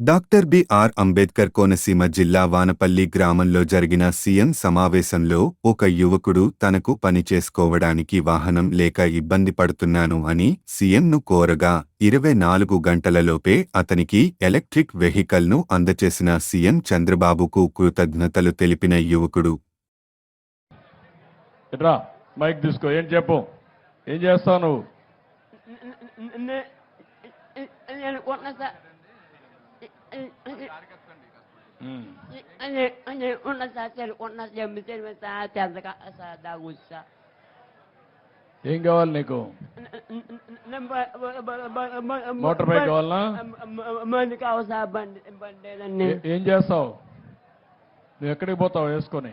Doctor BR Ambedkar Konaseema జిల్లా వానపల్లి గ్రామంలో జరిగిన సీఎం సమావేశంలో ఒక యువకుడు తనకు పని చేసుకోవడానికి వాహనం లేక ఇబ్బంది పడుతున్నాను అని సీఎంను కోరగా ఇరవై నాలుగు గంటలలోపే అతనికి ఎలక్ట్రిక్ వెహికల్ను అందచేసిన సీఎం చంద్రబాబుకు కృతజ్ఞతలు తెలిపిన యువకుడు ఇట్రా మైక్ తీసుకో ఏం చెప్పు ఏం చేస్తావు నువ్వు నే- నేను కొన్న సార్ ఉమ్. నేను ఉన్న సార్ తెలుకున్న జమ్మి తెలివి సార్ తెల్లగా సార్ దాగుస్తా ఏం కావాలి నీకు? మోటార్ బైక్ మంది కావాలి సార్ బండి బండి లేదండి. ఏ- ఏం చేస్తావు? నువ్వు ఎక్కడికి పోతావు వేసుకొని?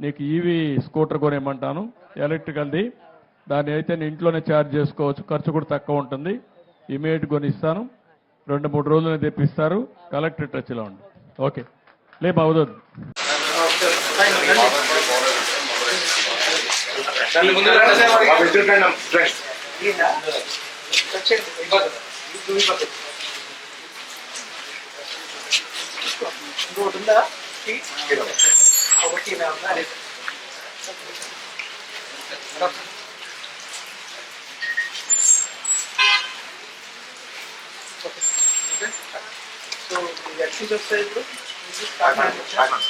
నీకు ఈవీ స్కూటర్ కొనేయమంటాను ఎలక్ట్రికల్ది. దాన్ని అయితే నేను ఇంట్లోనే ఛార్జ్ చేసుకోవచ్చు. ఖర్చు కూడా తక్కువ ఉంటుంది. ఇమీడియట్ కొనిస్తాను. రెండు మూడు రోజులు తెప్పిస్తారు. కలెక్టర్ టచ్లో ఉండి. ఓకే. లేపు అవుతుంది ఇంకోటి ఉందా? เอาไปกินน้ำได้เลยครับโอเคโอเค so the exercise group this is five months five months